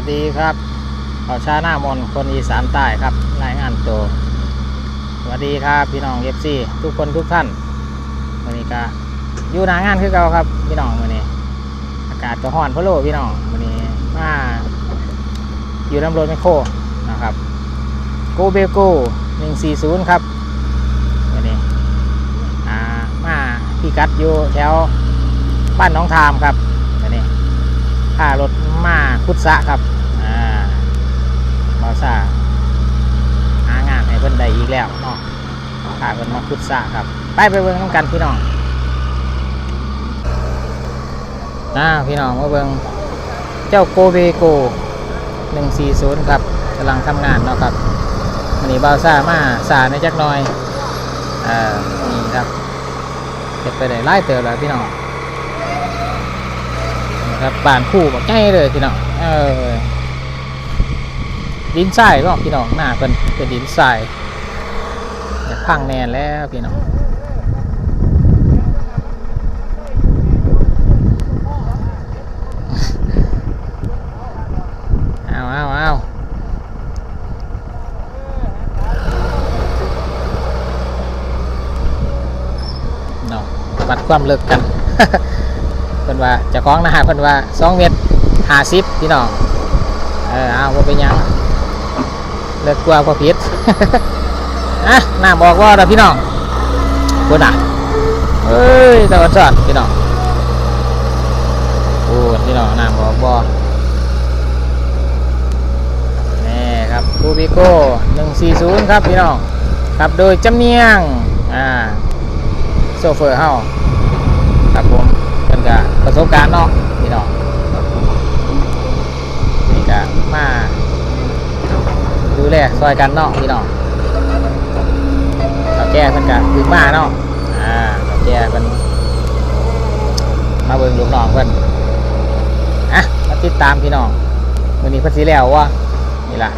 สดีครับเขาชาหน้ามนคนอีสานใต้ครับรายงานตัวสวัสดีครับพี่น้องเอฟซีทุกคนทุกท่านวันนี้ก็อยู่หนางานคือเก่าครับพี่น้องวันนี้ อากาศก็ร้อนพะโลพี่น้องวันนี้มาอยู่น้ำรถไมโครนะครับโกเบโก้140ครับวันนี้ามาพี่กัดอยู่แถวบ้านน้องทามครับวันนี้ค่ารถ มาคุดสะครับ อ่าบอซ่าหางานให้เพิ่นได้อีกแล้วเนาะค่าเพิ่นมาคุดสะครับ ไปไปเบิ่งน้ำกันพี่น้องนะพี่น้องมาเบิ่งเจ้าโกเบโก140 ครับกำลังทำงานเนาะครับวันนี้บาซ่ามาสาในจักหน่อย อ่อนี่ครับเก็บไปได้ไล่เติบแล้วพี่น้อง ครับบานคู่บอกง่ายเลยพี่น้องเออดินทรายก็พี่น้องหน้าเป็นเป็นดินทรายพังแน่แล้วพี่น้องเอาเอาเอาเนาะวัดความเลิกกัน เพิ่นว่าจะคล้องนะฮะเพิ่นว่าสองเมตรห้าสิบพี่น้องเออเอาว่าเป็นยังเลิกกลัวพอผิดอะน้าบอกว่าเราพี่น้องคนอะเอ้ยตะวันสอดพี่น้องโอ้พี่น้องน้าบอกบ่นี่ครับคูบิโก้หนึ่งสี่ศูนย์ครับพี่น้องครับโดยจำเนียงอ่าโซเฟอร์เฮาครับผมเป็นกะ ประสบการณ์เนาะพี่น้องนี่กะมาดูแลซอยกันเนาะพี่น้องเราแก้เพิ่นกะถึงมาเนาะอ่าเราแก้เพิ่นมาเบิ่งลูกน้องเพิ่นอะมาติดตามพี่น้องวันนี้เพิ่นสิแล้ววะนี่ล่ะ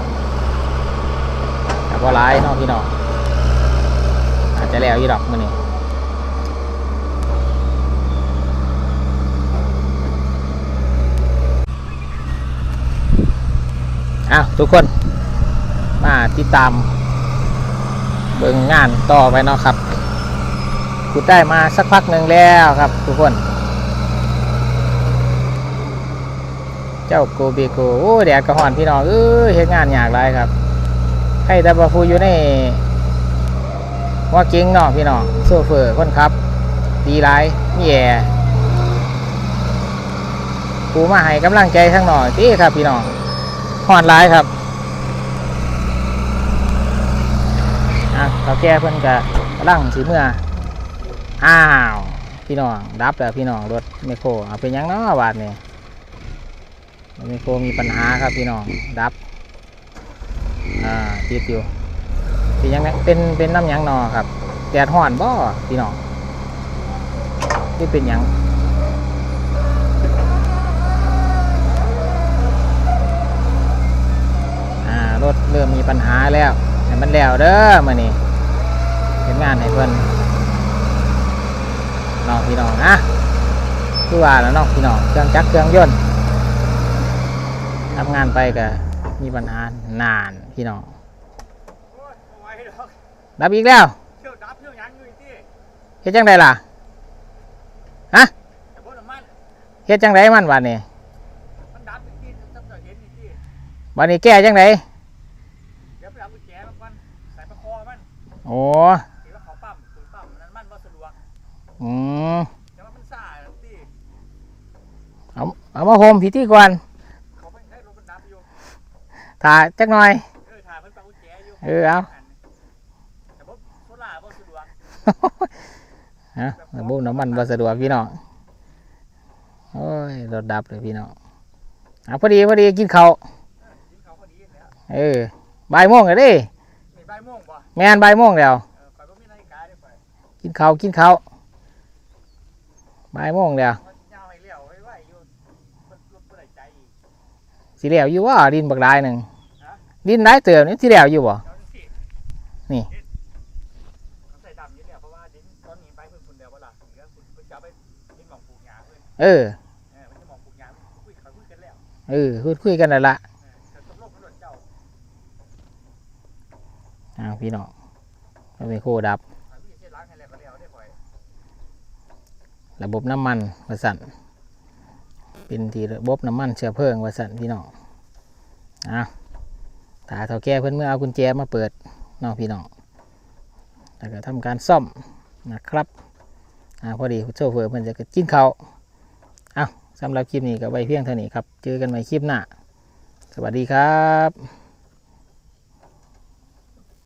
แต่พอร้ายเนาะพี่น้องอาจจะแล้วอีดอกมื้อนี้ อ้าวทุกคน มาติดตาม เบิ่งงานต่อไปเนาะครับกูได้มาสักพักหนึ่งแล้วครับ ทุกคน เจ้าโกเบโกโอ้แดดกระหอนพี่น้องเอ้ยเฮ็ดงานยากหลายครับให้แต่บาฟูอยู่ในว่าเก่งเนาะพี่น้องโซเฟอร์คนขับ ดีไรแย่กูมาให้กำลังใจทั้งหน่อยที่ครับพี่น้อง หอนร้ายครับอะเราแก้เพิ่อนกะกำลังสีเมื่ออ้าวพี่น้องดับแล้วพี่น้องรถไมโครเอาเป็นยังเนาะบาดนี่ไมโครมีปัญหาครับพี่น้องดับอ่าติดอยู่เป็นยังเป็นเป็นน้ำยังนอครับแดดห่อนบ่พี่น้องนี่เป็นยัง อ่า รถเริ่มมีปัญหาแล้วให้มันแล้วเด้อมานี่เห็นงานให้เพิ่นน้องพี่น้องนะคือว่าแล้วน้องพี่น้องเครื่องจักรเครื่องยนต์ทำงานไปก็มีปัญหานานพี่น้องโอ้ยเอาไว้ดอกดับอีกแล้วเที่ยวดับเที่ยวหยังอยู่อีกที่เฮ็ดจังไดล่ะฮะแต่พวกน้ำมันเฮ็ดจังไดมันวันนี้มันดับอีกที่จำเห็นอีกที่วันนี้แก้จังได เดี๋ยวไปเอากุญแจมันก่อนใส่ประคอมัน โอ้ถือว่าเขาปั๊มถือปั๊มนั้นมันว่าสะดวกอืมแต่ว่ามันซ่าที่เอาเอามาโฮมพิธีก่อนเขาไม่ให้รถมันดับอยู่ถ่าจักหน่อย เออถ่ายมันไปเอากุญแจอยู่เออเอา แต่พวกโซล่าพวกสะดวกฮะระบบน้ำมันบ่สะดวกพี่น้องโอ้ยรถดับเลยพี่น้องอะพอดีพอดีกินข้าวยิงเขาพอดีแล้วเออบ่ายโมงเลยเดิ แม่นบ่ายโมงแล้วเออข่อยบ่มีนาฬิกาเด้อข่อยกินข้าวกินข้าวบ่ายโมงแล้วมันยาวให้เลี้ยวไว้ไว้อยู่มันรถบ่ได้ใจอีก สิแล้วอยู่ว่าดินบักหลายหนึ่งฮะ ดินหลายเติมนี่สิแล้วอยู่บ่เจ้าจังสินี่เขาใส่ดำอยู่แล้วเพราะว่าดินตอนนี้ไปเพิ่นฝุ่นเดียวบ่ล่ะเหลือฝุ่นเพิ่นจะเอาไปดินหม่องปลูกหญ้าเพิ่นเออเออมันจะหม่องปลูกหญ้าคุยเขาคุยกันแล้ว เออพูดคุยกันนั่นละ เออ้าวพี่น้องเราไปโคดับ ระบบน้ำมันวาสันเป็นที่ระบบน้ำมันเชื้อเพลิงวาสันพี่น้องอะตาเท่าแก่เพิ่อนเมื่อเอากุญแจมาเปิดน้องพี่น้องแล้วก็ทำการซ่อมนะครับอ่าพอดีโชเฟอร์เพิ่นจะกินเขาเอ้าสำหรับคลิปนี้ก็ไว้เพียงเท่านี้ครับ เจอกันใหม่คลิปหน้า สวัสดีครับ